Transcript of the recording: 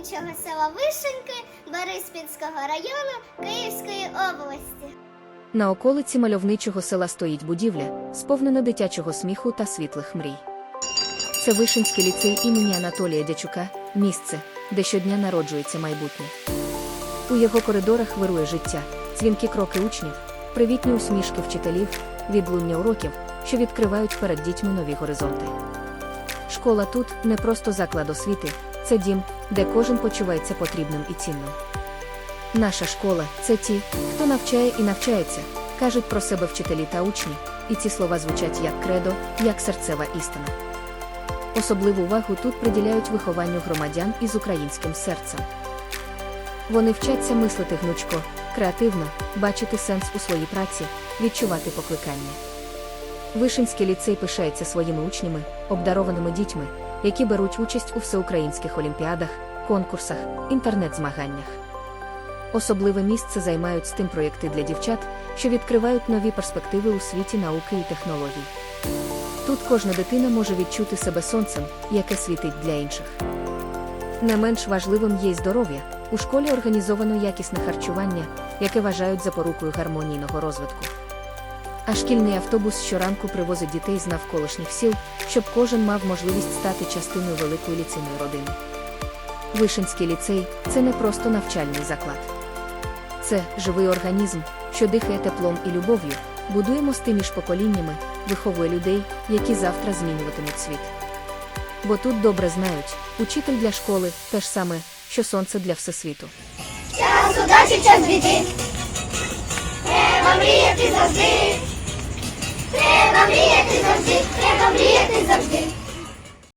мальовничого села Вишеньки Бориспільського району Київської області. На околиці мальовничого села стоїть будівля, сповнена дитячого сміху та світлих мрій. Це Вишинський ліцей імені Анатолія Дячука, місце, де щодня народжується майбутнє. У його коридорах вирує життя, дзвінкі кроки учнів, привітні усмішки вчителів, відлуння уроків, що відкривають перед дітьми нові горизонти. Школа тут не просто заклад освіти, це дім, де кожен почувається потрібним і цінним. Наша школа це ті, хто навчає і навчається, кажуть про себе вчителі та учні, і ці слова звучать як кредо, як серцева істина. Особливу увагу тут приділяють вихованню громадян із українським серцем. Вони вчаться мислити гнучко, креативно, бачити сенс у своїй праці, відчувати покликання. Вишинський ліцей пишається своїми учнями, обдарованими дітьми, які беруть участь у всеукраїнських олімпіадах, конкурсах, інтернет-змаганнях. Особливе місце займають STEM проєкти для дівчат, що відкривають нові перспективи у світі науки і технологій. Тут кожна дитина може відчути себе сонцем, яке світить для інших. Не менш важливим є й здоров'я. У школі організовано якісне харчування, яке вважають запорукою гармонійного розвитку. А шкільний автобус щоранку привозить дітей з навколишніх сіл, щоб кожен мав можливість стати частиною великої ліцейної родини. Вишинський ліцей це не просто навчальний заклад. Це живий організм, що дихає теплом і любов'ю, будує мости між поколіннями, виховує людей, які завтра змінюватимуть світ. Бо тут добре знають, учитель для школи те ж саме, що сонце для всесвіту. Час удачі, час біди. Мріяти завжди. Мріяти завжди. Треба мріяти завжди.